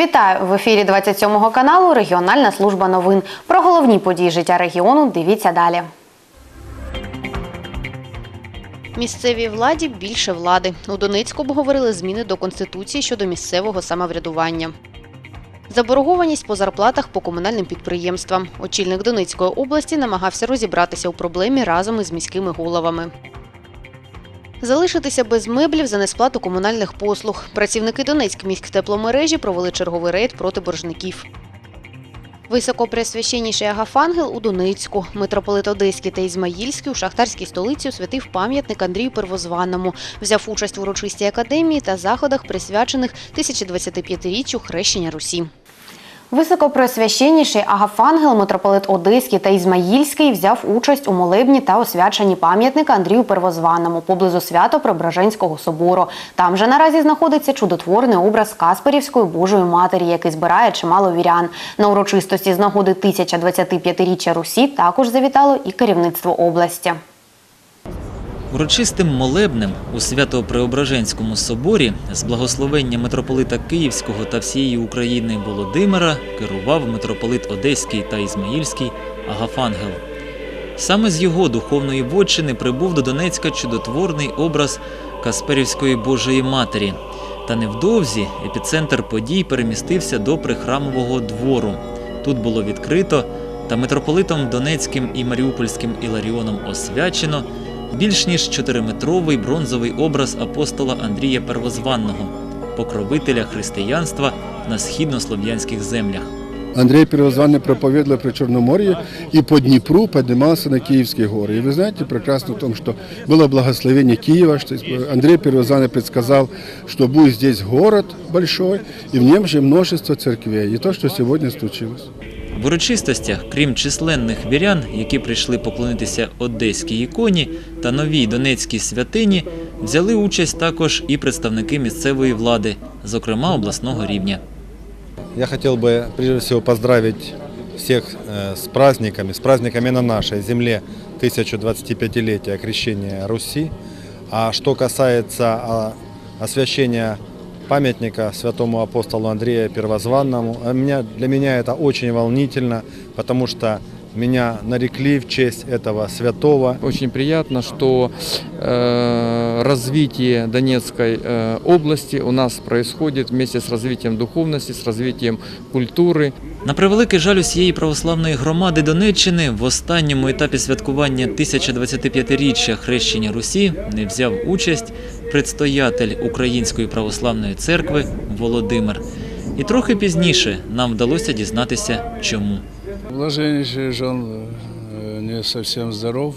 Вітаю в ефірі 27 каналу Регіональна служба новин. Про головні події життя регіону дивіться далі. Місцевій владі більше влади. У Донецьку обговорили зміни до конституції щодо місцевого самоврядування. Заборгованість по зарплатах по комунальним підприємствам. Очільник Донецької області намагався розібратися у проблемі разом із міськими головами. Залишитися без меблів за несплату комунальних послуг. Працівники Донецькміськтепломережі провели черговий рейд проти боржників. Високопресвященніший Агафангел у Донецьку. Митрополит Одеський та Ізмаїльський у шахтарській столиці освятив пам'ятник Андрію Первозванному. Взяв участь в урочистій академії та заходах, присвячених 1025-річчю хрещення Русі. Високопреосвященніший Агафангел, митрополит Одеський та Ізмаїльський взяв участь у молебні та освяченні пам'ятника Андрію Первозваному поблизу Свято-Преображенського собору. Там же наразі знаходиться чудотворний образ Касперівської Божої Матері, який збирає чимало вірян. На урочистості з нагоди 1025-річчя Русі також завітало і керівництво області. Урочистим молебнем у Свято-Преображенському соборі з благословення митрополита Київського та всієї України Володимира керував митрополит Одеський та Ізмаїльський Агафангел. Саме з його духовної вотчини прибув до Донецька чудотворний образ Касперівської Божої Матері. Та невдовзі епіцентр подій перемістився до прихрамового двору. Тут було відкрито та митрополитом Донецьким і Маріупольським Іларіоном освячено більш ніж чотириметровий бронзовий образ апостола Андрія Первозванного, покровителя християнства на східнослов'янських землях. Андрей Первозванный проповедовал при Черноморье и по Днепру поднимался на Киевские горы. И вы знаете прекрасно о том, что было благословение Киева, что Андрей Первозванный предсказал, что будет здесь город большой, и в нем же множество церквей. И то, что сегодня случилось. В урочистостях, крім численних вірян, які прийшли поклонитися одеській іконі та новій донецькій святині, взяли участь також і представники місцевої влади, зокрема обласного рівня. Я хотел бы прежде всего поздравить всех э, с праздниками, с праздниками на нашей земле 1025-летия крещения Руси. А что касается а, освящения памятника святому апостолу Андрею Первозванному, а меня, для меня это очень волнительно, потому что меня нарекли в честь этого святого. Очень приятно, что э, развитие Донецкой э, области у нас происходит вместе с развитием духовности, с развитием культуры. На превеликий жаль усієї православної громади Донеччини в останньому етапі святкування 1025-річчя хрещення Русі не взяв участь предстоятель Української православної церкви Володимир. І трохи пізніше нам вдалося дізнатися, чому. Блаженнейший Жан э, не совсем здоров.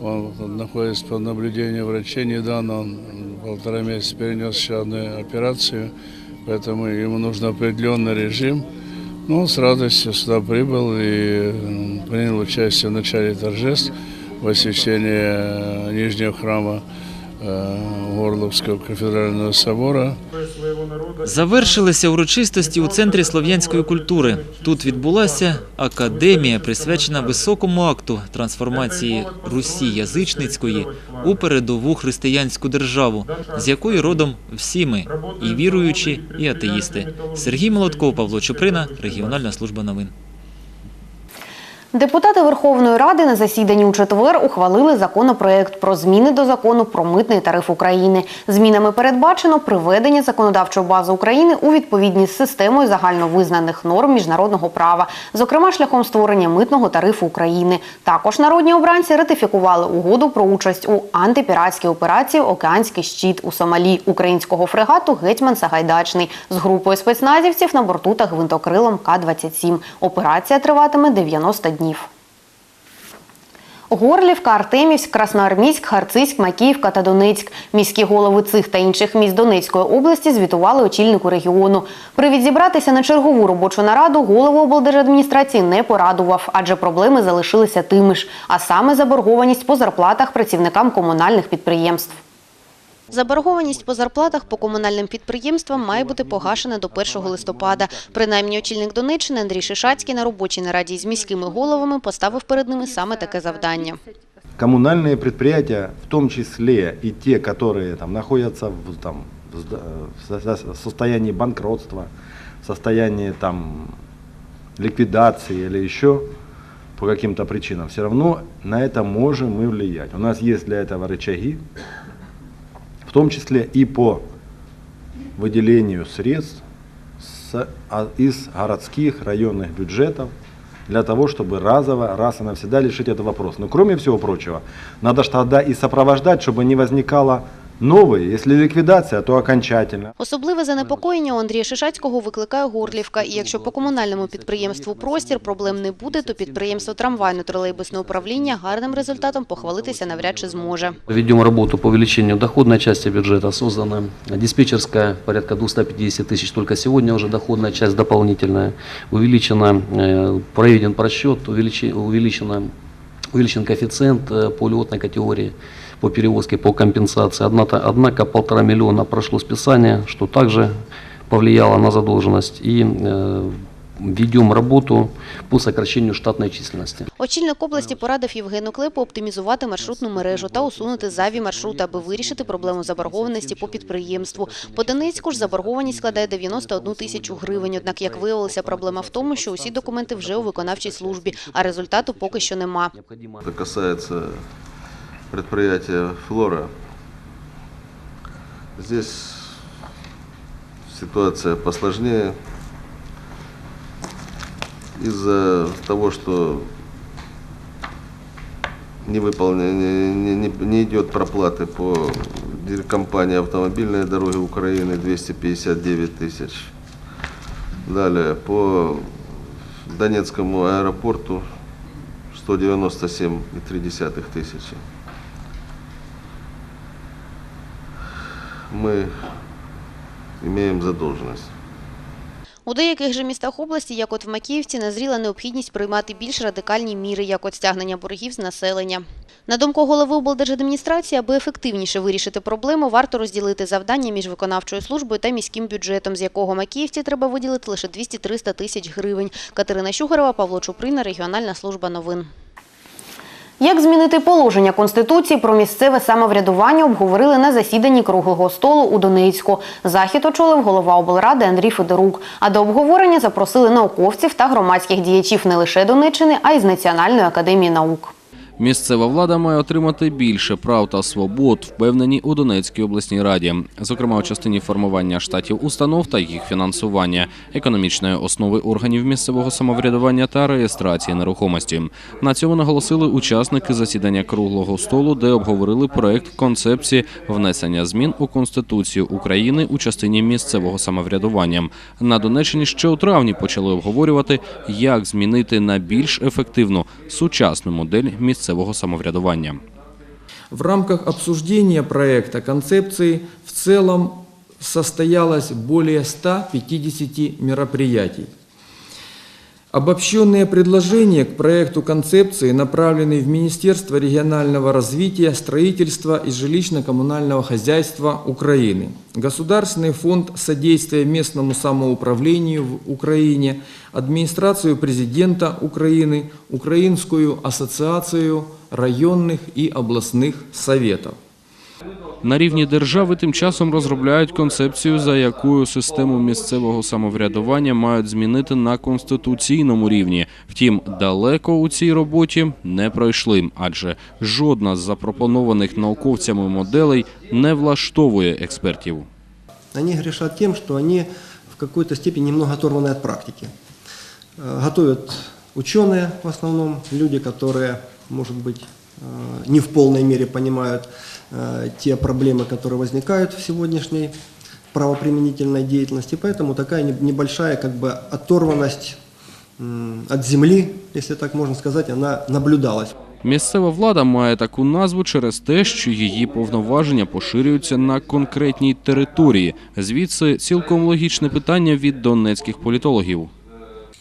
Он находится под наблюдением врачей. Недавно он полтора месяца перенес еще одну операцию, поэтому ему нужен определенный режим. Но он с радостью сюда прибыл и м, принял участие в начале торжеств в освящении э, Нижнего храма э, Горловского кафедрального собора. Завершилися урочистості у центрі слов'янської культури. Тут відбулася академія, присвячена високому акту трансформації Русі язичницької у передову християнську державу, з якої родом всі ми і віруючі, і атеїсти. Сергій Молотков, Павло Чуприна, регіональна служба новин. Депутати Верховної Ради на засіданні у четвер ухвалили законопроект про зміни до закону про митний тариф України. Змінами передбачено приведення законодавчої бази України у відповідність з системою загальновизнаних норм міжнародного права, зокрема шляхом створення митного тарифу України. Також народні обранці ратифікували угоду про участь у антипіратській операції Океанський щит у Сомалі українського фрегату Гетьман Сагайдачний з групою спецназівців на борту та гвинтокрилом К-27. Операція триватиме 90 днів. Горлівка, Артемівськ, Красноармійськ, Харцизьк, Макіївка та Донецьк. Міські голови цих та інших міст Донецької області звітували очільнику регіону. Привід зібратися на чергову робочу нараду голову облдержадміністрації не порадував, адже проблеми залишилися тими ж, а саме заборгованість по зарплатах працівникам комунальних підприємств. Заборгованість по зарплатах по комунальним підприємствам має бути погашена до 1 листопада. Принаймні, очільник Донеччини Андрій Шишацький на робочій нараді з міськими головами поставив перед ними саме таке завдання. Коммунальные предприятия, в том числе и те, которые там, находятся в, там, в сда- в со- состоянии банкротства, в состоянии там ликвидации или еще по каким-то причинам, все равно на это можем мы влиять. У нас есть для этого рычаги, в том числе и по выделению средств с- а- из городских районных бюджетов для того, чтобы разово, раз и навсегда решить этот вопрос. Но кроме всего прочего, надо же тогда и сопровождать, чтобы не возникало новые, если ликвидация, то окончательно. Особливе занепокоєння у Андрія Шишацького викликає Горлівка. І якщо по комунальному підприємству «Простір» проблем не буде, то підприємство трамвайно-тролейбусне управління гарним результатом похвалитися навряд чи зможе. Ведем работу по увеличению доходной части бюджета. Создана диспетчерская, порядка 250 тысяч только сегодня уже доходная часть дополнительная. Увеличена, э, проведен просчет, увеличи- увеличена, увеличен коэффициент э, по льготной категории по перевозке, по компенсации. Однако, однако полтора миллиона прошло списание, что также повлияло на задолженность. И э, ведем работу по сокращению штатной численности. Очільник області порадив Євгену Клепу оптимізувати маршрутну мережу та усунути зайві маршрути, аби вирішити проблему заборгованості по підприємству. По Донецьку ж заборгованість складає 91 тисячу гривень. Однак, як виявилося, проблема в тому, що усі документи вже у виконавчій службі, а результату поки що нема. Необходимо Это касается предприятия «Флора». Здесь ситуация посложнее из-за того, что не, выполнен- не, не- не идет проплаты по компании «Автомобильные дороги Украины» 259 тысяч. Далее по Донецкому аэропорту 197,3 тысячи. Мы имеем задолженность. У деяких же містах області, як от в Макіївці, назріла необхідність приймати більш радикальні міри, як от стягнення боргів з населення. На думку голови облдержадміністрації, аби ефективніше вирішити проблему, варто розділити завдання між виконавчою службою та міським бюджетом, з якого Макіївці треба виділити лише 200-300 тисяч гривень. Катерина Щугарова, Павло Чуприна, Регіональна служба новин. Як змінити положення Конституції про місцеве самоврядування обговорили на засіданні круглого столу у Донецьку. Захід очолив голова облради Андрій Федорук. А до обговорення запросили науковців та громадських діячів не лише Донеччини, а й з Національної академії наук. Місцева влада має отримати більше прав та свобод, впевнені у Донецькій обласній раді, зокрема у частині формування штатів установ та їх фінансування, економічної основи органів місцевого самоврядування та реєстрації нерухомості. На цьому наголосили учасники засідання круглого столу, де обговорили проект концепції внесення змін у Конституцію України у частині місцевого самоврядування. На Донеччині ще у травні почали обговорювати, як змінити на більш ефективну сучасну модель місцевого самоврядування. В рамках обсуждения проекта концепции в целом состоялось более 150 мероприятий. Обобщенные предложения к проекту концепции направлены в Министерство регионального развития, строительства и жилищно-коммунального хозяйства Украины, Государственный фонд содействия местному самоуправлению в Украине, администрацию президента Украины, Украинскую ассоциацию районных и областных советов. На рівні держави тим часом розробляють концепцію, за якою систему місцевого самоврядування мають змінити на конституційному рівні. Втім, далеко у цій роботі не пройшли, адже жодна з запропонованих науковцями моделей не влаштовує експертів. Они грешат тем, что они в какой-то степени немного оторваны от практики. Э, Готовят ученые в основном, люди, которые, может быть, э, не в полной мере понимают э, те проблемы, которые возникают в сегодняшней правоприменительной деятельности. Поэтому такая не- небольшая как бы оторванность м, от земли, если так можно сказать, она наблюдалась. Місцева влада має таку назву через те, що її повноваження поширюються на конкретній території. Звідси цілком логічне питання від донецьких політологів.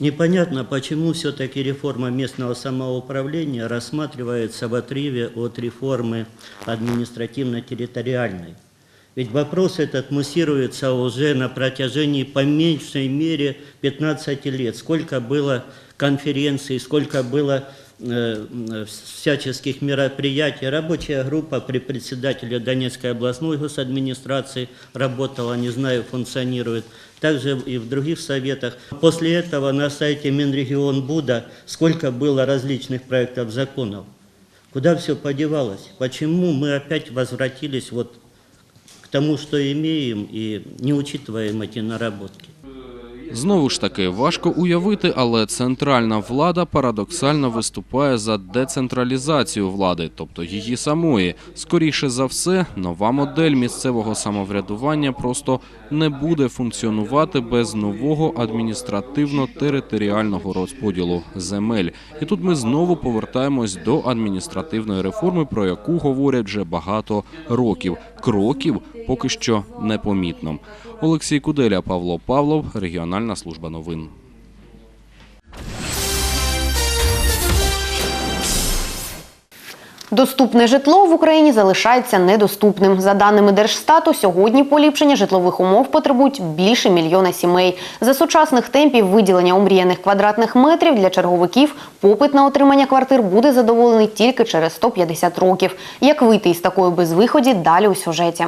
Непонятно, почему все-таки реформа местного самоуправления рассматривается в отрыве от реформы административно-территориальной. Ведь вопрос этот муссируется уже на протяжении по меньшей мере 15 лет. Сколько было конференций, сколько было всяческих мероприятий. Рабочая группа при председателе Донецкой областной госадминистрации работала, не знаю, функционирует. Также и в других советах. После этого на сайте Минрегион Буда сколько было различных проектов законов. Куда все подевалось? Почему мы опять возвратились вот к тому, что имеем, и не учитываем эти наработки? Знову ж таки, важко уявити, але центральна влада парадоксально виступає за децентралізацію влади, тобто її самої. Скоріше за все, нова модель місцевого самоврядування просто не буде функціонувати без нового адміністративно-територіального розподілу земель. І тут ми знову повертаємось до адміністративної реформи, про яку говорять вже багато років. Кроків поки що непомітно. Олексій Куделя, Павло Павлов, регіональна служба новин. Доступне житло в Україні залишається недоступним. За даними Держстату, сьогодні поліпшення житлових умов потребують більше мільйона сімей. За сучасних темпів виділення омріяних квадратних метрів для черговиків попит на отримання квартир буде задоволений тільки через 150 років. Як вийти із такої безвиході далі у сюжеті.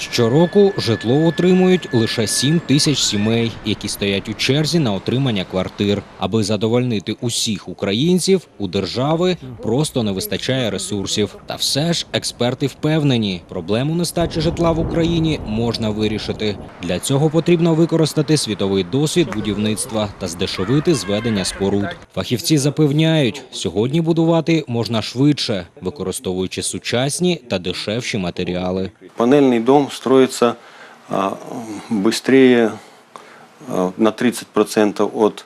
Щороку житло отримують лише 7 тисяч сімей, які стоять у черзі на отримання квартир. Аби задовольнити усіх українців, у держави просто не вистачає ресурсів. Та все ж експерти впевнені, проблему нестачі житла в Україні можна вирішити. Для цього потрібно використати світовий досвід будівництва та здешевити зведення споруд. Фахівці запевняють, сьогодні будувати можна швидше, використовуючи сучасні та дешевші матеріали. Панельный дом строится быстрее на 30% от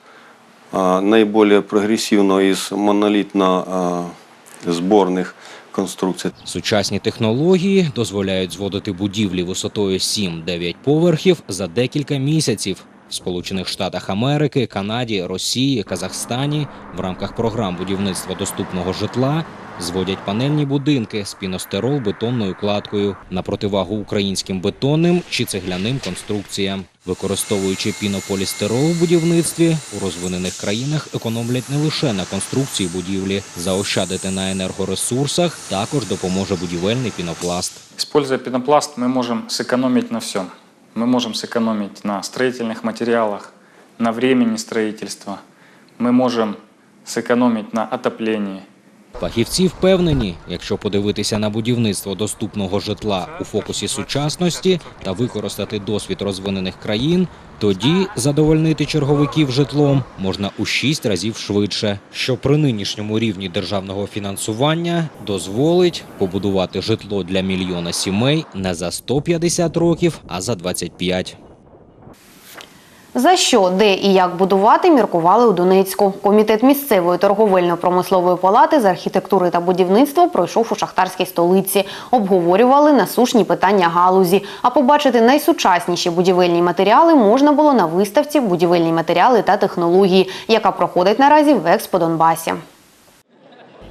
наиболее прогрессивного из монолитно-сборных конструкцій. Сучасні технології дозволяють зводити будівлі висотою 7-9 поверхів за декілька місяців. Сполучених Штатах Америки, Канаді, Росії, Казахстані в рамках програм будівництва доступного житла зводять панельні будинки з піностерол бетонною кладкою на противагу українським бетонним чи цегляним конструкціям. Використовуючи пінополістирол в будівництві, у розвинених країнах економлять не лише на конструкції будівлі, заощадити на енергоресурсах також допоможе будівельний пінопласт. Используя пенопласт, мы можем сэкономить на всем. Мы можем сэкономить на строительных материалах, на времени строительства. Мы можем сэкономить на отоплении. Фахівці впевнені, якщо подивитися на будівництво доступного житла у фокусі сучасності та використати досвід розвинених країн, тоді задовольнити черговиків житлом можна у шість разів швидше, що при нинішньому рівні державного фінансування дозволить побудувати житло для мільйона сімей не за 150 років, а за 25. За що, де і як будувати, міркували у Донецьку. Комітет місцевої торговельно-промислової палати з архітектури та будівництва пройшов у шахтарській столиці. Обговорювали насушні питання галузі. А побачити найсучасніші будівельні матеріали можна було на виставці Будівельні матеріали та технології, яка проходить наразі в Експо Донбасі.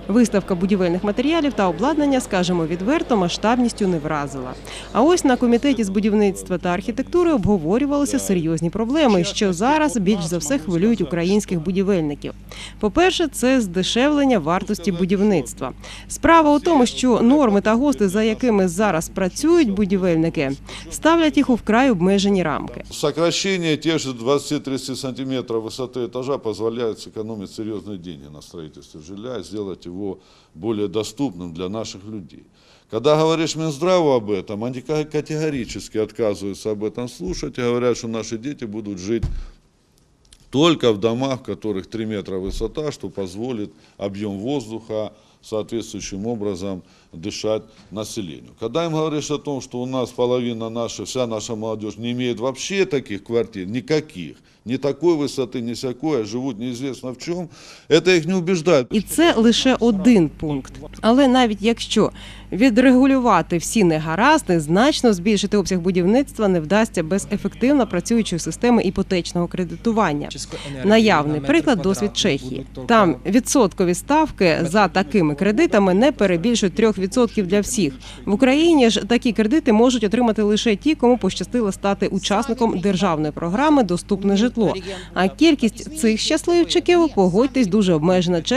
Виставка будівельних матеріалів та обладнання, скажімо відверто, масштабністю не вразила. А ось на комітеті з будівництва та архітектури обговорювалися серйозні проблеми, що зараз більш за все хвилюють українських будівельників. По-перше, це здешевлення вартості будівництва. Справа у тому, що норми та гости, за якими зараз працюють будівельники, ставлять їх у вкрай обмежені рамки. Сокращение тех же 20-30 сантиметров высоты этажа позволяет сэкономить серьезные деньги на строительстве жилья и сделать его более доступным для наших людей. Когда говоришь Минздраву об этом, они ка- категорически отказываются об этом слушать и говорят, что наши дети будут жить только в домах, в которых 3 метра высота, что позволит объем воздуха соответствующим образом дышать населению. Когда им говоришь о том, что у нас половина наша, вся наша молодежь не имеет вообще таких квартир, никаких, ни такой высоты, ни всякой, а живут неизвестно в чем, это их не убеждает. І це лише один пункт. Але навіть якщо відрегулювати всі негаразди, значно збільшити обсяг будівництва не вдасться без ефективно працюючої системи іпотечного кредитування. Наявний приклад досвід Чехії. Там відсоткові ставки за такими кредитами не перебільшують 3% для всіх. В Україні ж такі кредити можуть отримати лише ті, кому пощастило стати учасником державної програми Доступне житло. А кількість цих щасливчиків погодьтесь дуже обмежена через